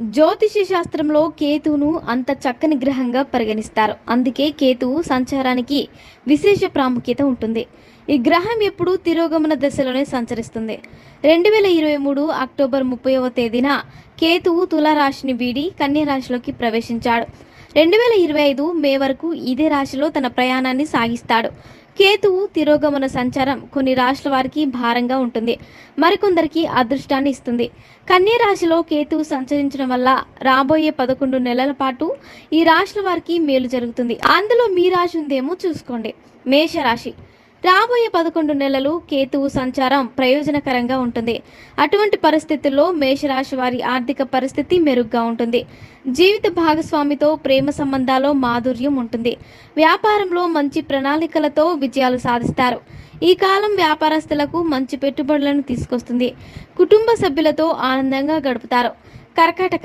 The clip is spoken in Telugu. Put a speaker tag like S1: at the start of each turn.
S1: జ్యోతిష శాస్త్రంలో కేతువును అంత చక్కని గ్రహంగా పరిగణిస్తారు. అందుకే కేతువు సంచారానికి విశేష ప్రాముఖ్యత ఉంటుంది. ఈ గ్రహం ఎప్పుడూ తిరోగమన దశలోనే సంచరిస్తుంది. రెండు వేల ఇరవై మూడు అక్టోబర్ ముప్పైవ తేదీన కేతువు తులారాశిని వీడి కన్యరాశిలోకి ప్రవేశించాడు. రెండు వేల ఇరవై ఐదు మే వరకు ఇదే రాశిలో తన ప్రయాణాన్ని సాగిస్తాడు. కేతువు తిరోగమన సంచారం కొన్ని రాశుల వారికి భారంగా ఉంటుంది. మరికొందరికి అదృష్టాన్ని ఇస్తుంది. కన్యా రాశిలో కేతువు సంచరించడం వల్ల రాబోయే పదకొండు నెలల పాటు ఈ రాశుల వారికి మేలు జరుగుతుంది. అందులో మీ రాశి ఉందేమో చూసుకోండి. మేషరాశి. రాబోయే పదకొండు నెలలు కేతువు సంచారం ప్రయోజనకరంగా ఉంటుంది. అటువంటి పరిస్థితుల్లో మేషరాశి వారి ఆర్థిక పరిస్థితి మెరుగ్గా ఉంటుంది. జీవిత భాగస్వామితో ప్రేమ సంబంధాల్లో మాధుర్యం ఉంటుంది. వ్యాపారంలో మంచి ప్రణాళికలతో విజయాలు సాధిస్తారు. ఈ కాలం వ్యాపారస్తులకు మంచి పెట్టుబడులను తీసుకొస్తుంది. కుటుంబ సభ్యులతో ఆనందంగా గడుపుతారు. కర్కాటక